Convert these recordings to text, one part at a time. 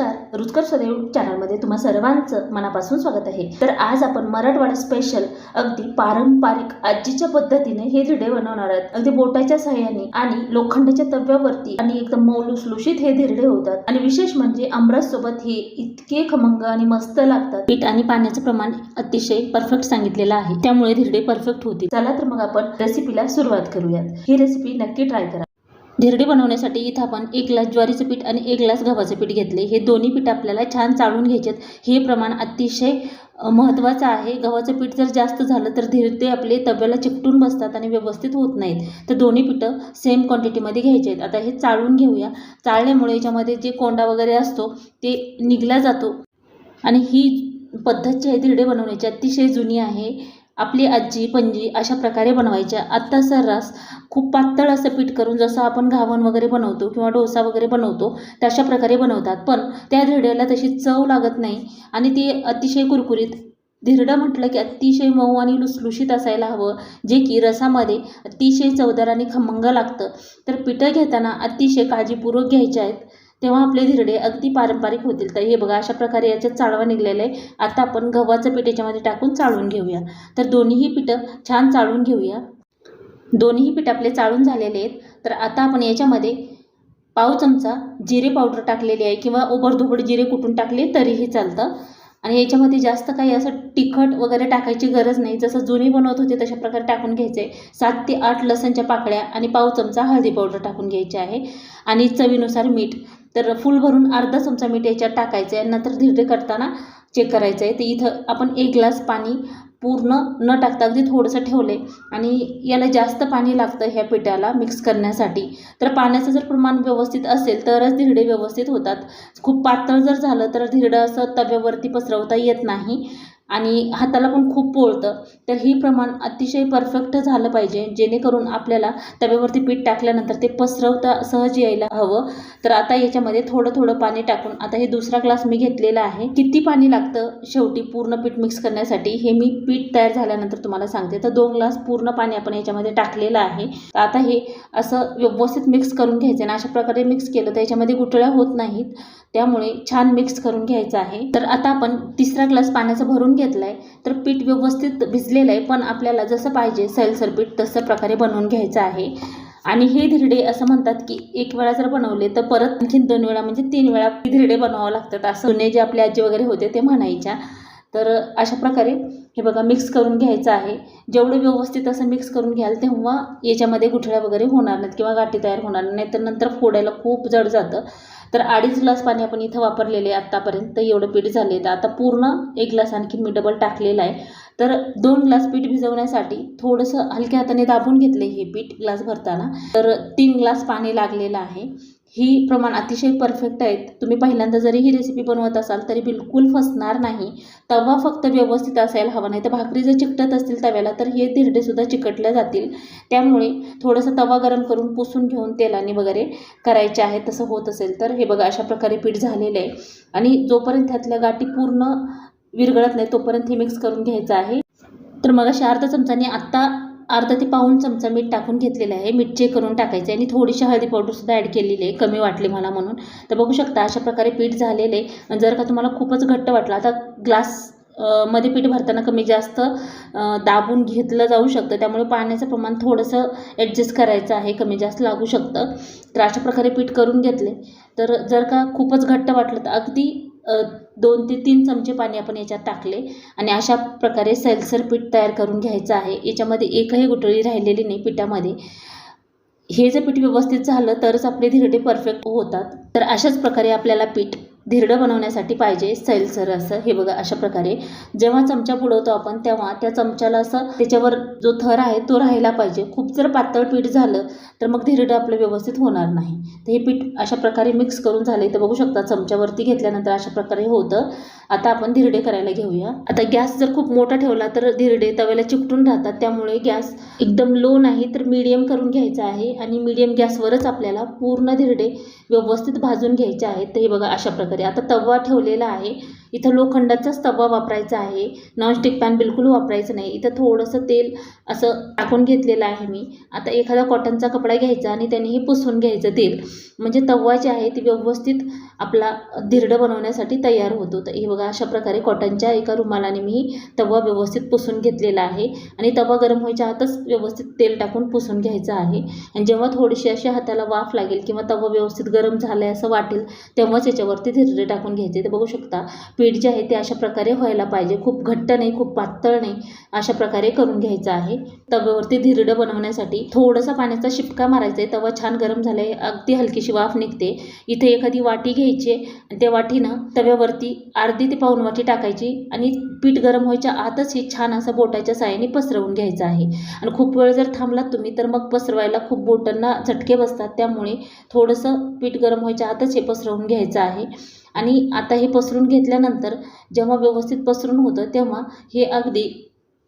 नमस्कार रुचकर सदैव चॅनलमध्ये तुम्हा सर्वांचं मनापासून स्वागत आहे. तर आज आपण मराठवाडा स्पेशल अगदी पारंपरिक आजीच्या पद्धतीने हे धिरडे बनवणार आहेत. अगदी बोटाच्या सहाय्याने आणि लोखंडाच्या तव्यावरती आणि एकदम मऊ लुसलुशीत हे धिरडे होतात. आणि विशेष म्हणजे अमृत सोबत हे इतके खमंग आणि मस्त लागतात. पीठ आणि पाण्याचं प्रमाण अतिशय परफेक्ट सांगितलेलं आहे. त्यामुळे धिरडे परफेक्ट होतील. चला तर मग आपण रेसिपीला सुरुवात करूयात. ही रेसिपी नक्की ट्राय करा. धिरडी बनवण्यासाठी इथं आपण एक ग्लास ज्वारीचं पीठ आणि एक ग्लास गव्हाचं पीठ घेतले. हे दोन्ही पीठ आपल्याला छान चाळून घ्यायचे हे प्रमाण अतिशय महत्त्वाचं आहे. गव्हाचं पीठ जर जास्त झालं तर धिरडे आपले तब्याला चिकटून बसतात आणि व्यवस्थित होत नाहीत. तर दोन्ही पिठं सेम क्वांटिटीमध्ये घ्यायचे आहेत. आता हे चाळून घेऊया. चाळल्यामुळे याच्यामध्ये जे कोंडा वगैरे असतो ते निघला जातो. आणि ही पद्धत जी आहे धिरडे बनवण्याची अतिशय जुनी आहे. आपली आजी पणजी अशा प्रकारे बनवायच्या. आत्ता सर्रास खूप पातळ असं पीठ करून जसं आपण घावण वगैरे बनवतो किंवा डोसा वगैरे बनवतो तशा प्रकारे बनवतात. पण त्या धिरड्याला तशी चव लागत नाही आणि ती अतिशय कुरकुरीत. धिरडं म्हटलं की अतिशय मऊ आणि लुसलुशीत असायला हवं जे की रसामध्ये अतिशय चवदार आणि खमंग लागतं. तर पिठं घेताना अतिशय काळजीपूर्वक घ्यायचे आहेत. तेव्हा आपले धिरडे अगदी पारंपरिक होतील. तर हे बघा अशा प्रकारे याच्यात चाळवा निघलेलं आहे. आता आपण गव्हाचं पीठ याच्यामध्ये टाकून चाळून घेऊया. तर दोन्हीही पिठं छान चाळून घेऊया. दोन्हीही पीठ आपले चाळून झालेले आहेत. तर आता आपण याच्यामध्ये पाव चमचा जिरे पावडर टाकलेली आहे किंवा ओबडधोबड जिरे कुटून टाकले तरीही चालतं. आणि याच्यामध्ये जास्त काही असं तिखट वगैरे टाकायची गरज नाही. जसं जुनी बनवत होते तशा प्रकारे टाकून घ्यायचे. सात ते आठ लसणच्या पाकळ्या आणि पाव चमचा हळदी पावडर टाकून घ्यायची आहे. आणि चवीनुसार मीठ. तर फुल भरून अर्धा चमचा मीठ याच्यात टाकायचं आहे नंतर धीरे करताना चेक करायचं आहे तर इथं आपण एक ग्लास पाणी पूर्ण न टाकता अगदी थोडंसं ठेवले आणि याला जास्त पाणी लागतं ह्या पिठाला मिक्स करण्यासाठी. तर पाण्याचं जर प्रमाण व्यवस्थित असेल तरच धिरडे व्यवस्थित होतात. खूप पातळ जर झालं तर धिरडं असं तव्यावरती पसरवता येत नाही. आणि हाताला पण खूप पोळतं. तर ही प्रमाण अतिशय परफेक्ट झालं पाहिजे. जेणेकरून आपल्याला तव्यावरती पीठ टाकल्यानंतर ते पसरवता सहज यायला हवं. तर आता याच्यामध्ये थोडं थोडं पाणी टाकून आता हे दुसरा ग्लास मी घेतलेला आहे. किती पाणी लागतं शेवटी पूर्ण पीठ मिक्स करण्यासाठी हे मी पीठ तयार झाल्यानंतर तुम्हाला सांगते. तर दोन ग्लास पूर्ण पाणी आपण याच्यामध्ये टाकलेलं आहे. तर आता हे असं व्यवस्थित मिक्स करून घ्यायचं आणि अशा प्रकारे मिक्स केलं तर याच्यामध्ये गुठळ्या होत नाहीत. त्यामुळे छान मिक्स करून घ्यायचं आहे. तर आता आपण तिसरा ग्लास पाण्याचा भरून घेतला आहे तर पीठ व्यवस्थित भिजलेलं आहे पण आपल्याला जसं पाहिजे सैलसर पीठ तसं प्रकारे बनवून घ्यायचं आहे. आणि हे धिरडे असं म्हणतात की एक वेळा जर बनवले तर परत आणखीन दोन वेळा म्हणजे तीन वेळा धिरडे बनवावं लागतात असं. जुने जे आपले आजी वगैरे होते ते म्हणायच्या. तर अशा प्रकारे हे बघा मिक्स करून घ्यायचं आहे. जेवढं व्यवस्थित असं मिक्स करून घ्याल तेव्हा याच्यामध्ये गुठळ्या वगैरे होणार नाहीत किंवा गाठी तयार होणार नाही. तर नंतर फोडायला खूप जड जातं. तर अडीच ग्लास पाणी आपण इथं वापरलेले आहे आत्तापर्यंत एवढं पीठ झाले तर आता पूर्ण एक ग्लास आणखी मी डबल टाकलेलं आहे. तर दोन ग्लास पीठ भिजवण्यासाठी थोडंसं हलक्या हाताने दाबून घेतले हे पीठ ग्लास भरताना. तर तीन ग्लास पाणी लागलेलं आहे. ही प्रमाण अतिशय परफेक्ट आहेत. तुम्ही पहिल्यांदा जरी ही रेसिपी बनवत असाल तरी बिलकुल फसणार नाही. तवा फक्त व्यवस्थित असायला हवा नाही तर भाकरी जर चिकटत असतील तव्याला तर हे धिरडेसुद्धा चिकटल्या जातील. त्यामुळे थोडंसं तवा गरम करून पुसून घेऊन तेलाने वगैरे करायचे आहे तसं होत असेल तर. हे बघा अशा प्रकारे पीठ झालेलं आहे. आणि जोपर्यंत त्यातल्या गाठी पूर्ण विरघळत नाही तोपर्यंत हे मिक्स करून घ्यायचं आहे. तर मग अशा अर्धा चमचाने आत्ता अर्धा ते पाऊण चमचा मीठ टाकून घेतलेलं आहे. मीठ चेक करून टाकायचं आहे आणि थोडीशी हळदी पावडरसुद्धा ॲड केलेली आहे. कमी वाटली मला म्हणून. तर बघू शकता अशा प्रकारे पीठ झालेलं आहे. जर का तुम्हाला खूपच घट्ट वाटलं आता ग्लासमध्ये पीठ भरताना कमी जास्त दाबून घेतलं जाऊ शकतं. त्यामुळे पाण्याचं प्रमाण थोडंसं ॲडजस्ट करायचं आहे. कमी जास्त लागू शकतं. तर अशा प्रकारे पीठ करून घेतले तर जर का खूपच घट्ट वाटलं तर अगदी दोन ते तीन चमचे पाणी आपण याच्यात टाकले आणि अशा प्रकारे सैलसर पीठ तयार करून घ्यायचं आहे. याच्यामध्ये एकही गुटळी राहिलेली नाही पिठामध्ये. हे जर पीठ व्यवस्थित झालं तरच आपले धिरडे परफेक्ट होतात. तर अशाच प्रकारे आपल्याला पीठ धिरडं बनवण्यासाठी पाहिजे सैलसर असं हे बघा अशा प्रकारे. जेव्हा चमचा बुडवतो आपण तेव्हा त्या चमच्याला असं त्याच्यावर जो थर आहे तो राहायला पाहिजे. खूप जर पातळ पीठ झालं तर मग धिरडं आपलं व्यवस्थित होणार नाही. तर हे पीठ अशा प्रकारे मिक्स करून झाले तर बघू शकता चमच्यावरती घेतल्यानंतर अशा प्रकारे होतं. आता आपण धिरडे करायला घेऊया. आता गॅस जर खूप मोठा ठेवला तर धिरडे तव्याला चिकटून राहतात. त्यामुळे गॅस एकदम लो नाही तर मीडियम करून घ्यायचा आहे. आणि मीडियम गॅसवरच आपल्याला पूर्ण धिरडे व्यवस्थित भाजून घ्यायचे आहेत. तर हे बघा अशा प्रकारे. आता तवा ठेवलेला आहे. इथं लोखंडाचाच तवा वापरायचा आहे. नॉनस्टिक पॅन बिलकुल वापरायचं नाही. इथं थोडंसं तेल असं टाकून घेतलेलं आहे मी. आता एखादा कॉटनचा कपडा घ्यायचा आणि त्यानेही पुसून घ्यायचं तेल. म्हणजे तवा जे आहे ती व्यवस्थित आपला धिरडं बनवण्यासाठी तयार होतो. तर हे बघा अशा प्रकारे कॉटनच्या एका रुमालाने मी तवा व्यवस्थित पुसून घेतलेला आहे. आणि तवा गरम व्हायच्या आतच व्यवस्थित तेल टाकून पुसून घ्यायचं आहे. आणि जेव्हा थोडीशी अशी हाताला वाफ लागेल किंवा तवा व्यवस्थित गरम झाला आहे असं वाटेल तेव्हाच याच्यावरती धिरडे टाकून घ्यायचे. ते बघू शकता पीठ जे आहे ते अशा प्रकारे व्हायला पाहिजे. खूप घट्ट नाही खूप पातळ नाही अशा प्रकारे करून घ्यायचं आहे. तव्यावरती धिरडं बनवण्यासाठी थोडासा पाण्याचा शिपका मारायचा आहे. तवा छान गरम झाला आहे अगदी हलकीशी वाफ निघते. इथे एखादी वाटी घ्यायची आहे आणि त्या वाटीनं तव्यावरती अर्धी ते पाऊन वाटी टाकायची आणि पीठ गरम व्हायच्या आतच हे छान असं बोटाच्या साहाय्याने पसरवून घ्यायचं आहे. आणि खूप वेळ जर थांबलात तुम्ही तर मग पसरवायला खूप बोटांना झटके बसतात. त्यामुळे थोडंसं पीठ गरम व्हायच्या आतच हे पसरवून घ्यायचं आहे. आणि आता हे पसरून घेतल्यानंतर जेव्हा व्यवस्थित पसरून होतं तेव्हा हे अगदी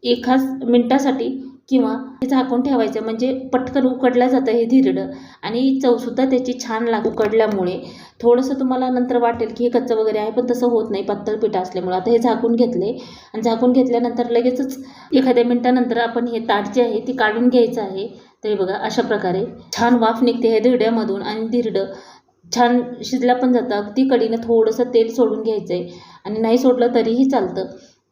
एकाच मिनटासाठी किंवा हे झाकून ठेवायचं म्हणजे पटकन उकडलं जातं हे धिरडं. आणि चवसुद्धा त्याची छान लाग उकडल्यामुळे. थोडंसं तुम्हाला नंतर वाटेल की हे कच्चं वगैरे आहे पण तसं होत नाही पातळ पीठ असल्यामुळे. आता हे झाकून घेतले आणि झाकून घेतल्यानंतर लगेचच एखाद्या मिनटानंतर आपण हे ताट जे आहे ते काढून घ्यायचं आहे. तर बघा अशा प्रकारे छान वाफ निघते हे धिरड्यामधून आणि धिरडं छान शिजला पण जातं अगदी कडीनं थोडंसं तेल सोडून घ्यायचं आहे आणि नाही सोडलं तरीही चालतं.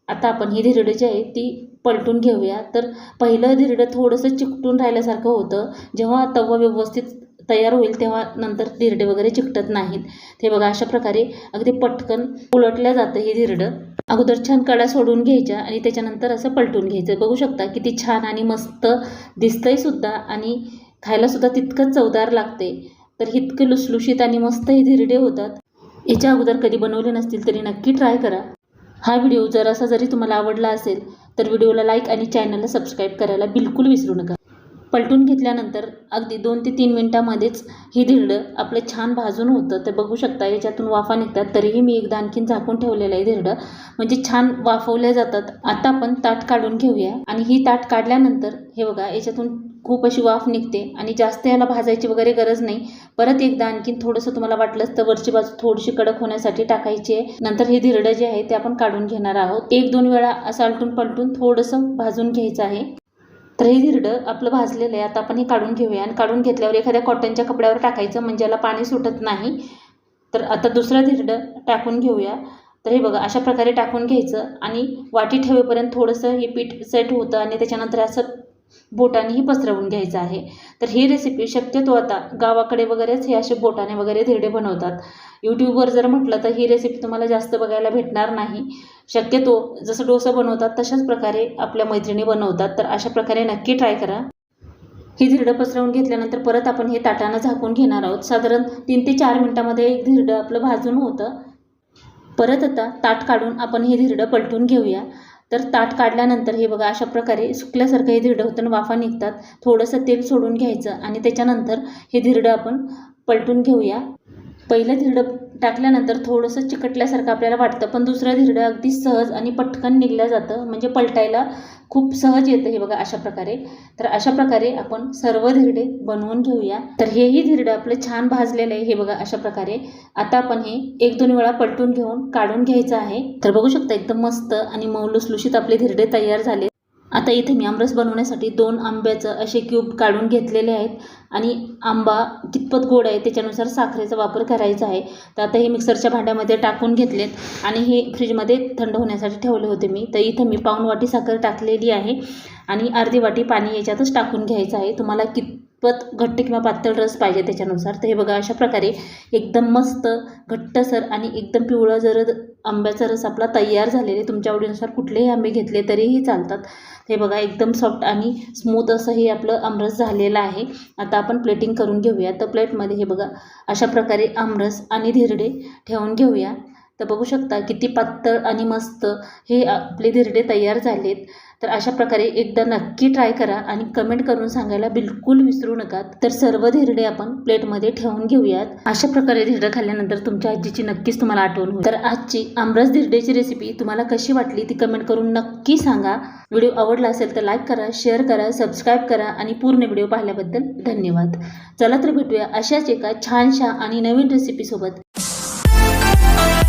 आता आपण ही धिरडं जी आहे ती पलटून घेऊया. तर पहिलं धिरडं थोडंसं चिकटून राहिल्यासारखं होतं. जेव्हा तवा व्यवस्थित तयार होईल तेव्हा नंतर धिरडे वगैरे चिकटत नाहीत. ते बघा अशा प्रकारे अगदी पटकन उलटल्या जातं हे धिरडं. अगोदर छान कडा सोडून घ्यायच्या आणि त्याच्यानंतर असं पलटून घ्यायचं. बघू शकता किती छान आणि मस्त दिसतंय सुद्धा आणि खायलासुद्धा तितकंच चवदार लागते तर इतके लुसलुशीत आणि मस्त हे धिरडे होतात. याच्या अगोदर कधी बनवले नसतील तरी नक्की ट्राय करा. हा व्हिडिओ जरासा जरी तुम्हाला आवडला असेल तर व्हिडिओला लाईक आणि चॅनलला सबस्क्राईब करायला बिलकुल विसरू नका. पलटून घेतल्यानंतर अगदी दोन ते तीन मिनटामध्येच ही धिरडं आपलं छान भाजून होतं. तर बघू शकता याच्यातून वाफा निघतात. तरीही मी एकदा आणखीन झाकून ठेवलेलं आहे धिरडं. म्हणजे छान वाफवल्या जातात. आता आपण ताट काढून घेऊया. आणि ही ताट काढल्यानंतर हे बघा याच्यातून खूप अशी वाफ निघते. आणि जास्त याला भाजायची वगैरे गरज नाही. परत एकदा आणखीन थोडंसं तुम्हाला वाटलंच तर वरची बाजू थोडीशी कडक होण्यासाठी टाकायची आहे. नंतर हे धिरडं जे आहे ते आपण काढून घेणार आहोत. एक दोन वेळा असं आलटून पलटून थोडंसं भाजून घ्यायचं आहे. तर हे धिरडं आपलं भाजलेलं आहे. आता आपण हे काढून घेऊया. आणि काढून घेतल्यावर एखाद्या कॉटनच्या कपड्यावर टाकायचं म्हणजे याला पाणी सुटत नाही. तर आता दुसरं धिरडं टाकून घेऊया. तर हे बघा अशा प्रकारे टाकून घ्यायचं. आणि वाटी ठेवेपर्यंत थोडंसं हे पीठ सेट होतं आणि त्याच्यानंतर असं बोटानेही पसरवून घ्यायचं आहे. तर ही रेसिपी शक्यतो आता गावाकडे वगैरेच हे असे बोटाने वगैरे धिरडे बनवतात. यूट्यूबवर जर म्हटलं तर ही रेसिपी तुम्हाला जास्त बघायला भेटणार नाही. शक्यतो जसं डोसं बनवतात तशाच प्रकारे आपल्या मैत्रिणी बनवतात. तर अशा प्रकारे नक्की ट्राय करा. ही धिरडं पसरवून घेतल्यानंतर परत आपण हे ताटानं झाकून घेणार आहोत. साधारण तीन ते चार मिनटामध्ये एक धिरडं आपलं भाजून होतं. परत आता ताट काढून आपण हे धिरडं पलटून घेऊया. तर ताट काढल्यानंतर हे बघा अशा प्रकारे सुकल्यासारखं हे धिरडं होतं आणि वाफा निघतात. थोडंसं तेल सोडून घ्यायचं आणि त्याच्यानंतर हे धिरडं आपण पलटून घेऊया. पहिलं धिरडं टाकल्यानंतर थोडंसं चिकटल्यासारखं आपल्याला वाटतं पण दुसरं धिरडं अगदी सहज आणि पटकन निघलं जातं म्हणजे पलटायला खूप सहज येतं हे बघा अशा प्रकारे. तर अशा प्रकारे आपण सर्व धिरडे बनवून घेऊया. तर हेही धिरडं आपलं छान भाजलेलं आहे हे बघा अशा प्रकारे. आता आपण हे एक दोन वेळा पलटून घेऊन काढून घ्यायचं आहे. तर बघू शकता एकदम मस्त आणि मौलुसलुशीत आपले धिरडे तयार झाले आता इथे मी आमरस बनवण्यासाठी दोन आंब्याचं असे क्यूब काढून घेतलेले आहेत. आणि आंबा कितपत गोड आहे त्याच्यानुसार साखरेचा वापर करायचा आहे. तर आता हे मिक्सरच्या भांड्यामध्ये टाकून घेतलेत. आणि हे फ्रीजमध्ये थंड होण्यासाठी ठेवले होते मी. तर इथं मी पाऊण वाटी साखर टाकलेली आहे. आणि अर्धी वाटी पाणी याच्यातच टाकून घ्यायचं आहे. तुम्हाला कित पत घट्ट किंवा पातळ रस पाहिजे त्याच्यानुसार. तर हे बघा अशा प्रकारे एकदम मस्त घट्टसर आणि एकदम पिवळं जर आंब्याचा रस आपला तयार झालेले तुमच्या आवडीनुसार कुठलेही आंबे घेतले तरीही चालतात. हे बघा एकदम सॉफ्ट आणि स्मूथ असं हे आपलं आमरस झालेलं आहे. आता आपण प्लेटिंग करून घेऊया. तर प्लेटमध्ये हे बघा अशा प्रकारे आमरस आणि धिरडे ठेवून घेऊया. तर बघू शकता किती पातळ आणि मस्त हे आपले धिरडे तयार झालेत. तर अशा प्रकारे एकदा नक्की ट्राय करा आणि कमेंट करून सांगायला बिलकुल विसरू नका. तर सर्व धिरडे आपण प्लेटमध्ये ठेवून घेऊयात. अशा प्रकारे धिरडं खाल्ल्यानंतर तुमच्या आजीची नक्कीच तुम्हाला आठवण होईल. तर आजची आमरस धिरडेची रेसिपी तुम्हाला कशी वाटली ती कमेंट करून नक्की सांगा. व्हिडिओ आवडला असेल तर लाईक करा शेअर करा सबस्क्राईब करा आणि पूर्ण व्हिडिओ पाहिल्याबद्दल धन्यवाद. चला तर भेटूया अशाच एका छानशा आणि नवीन रेसिपीसोबत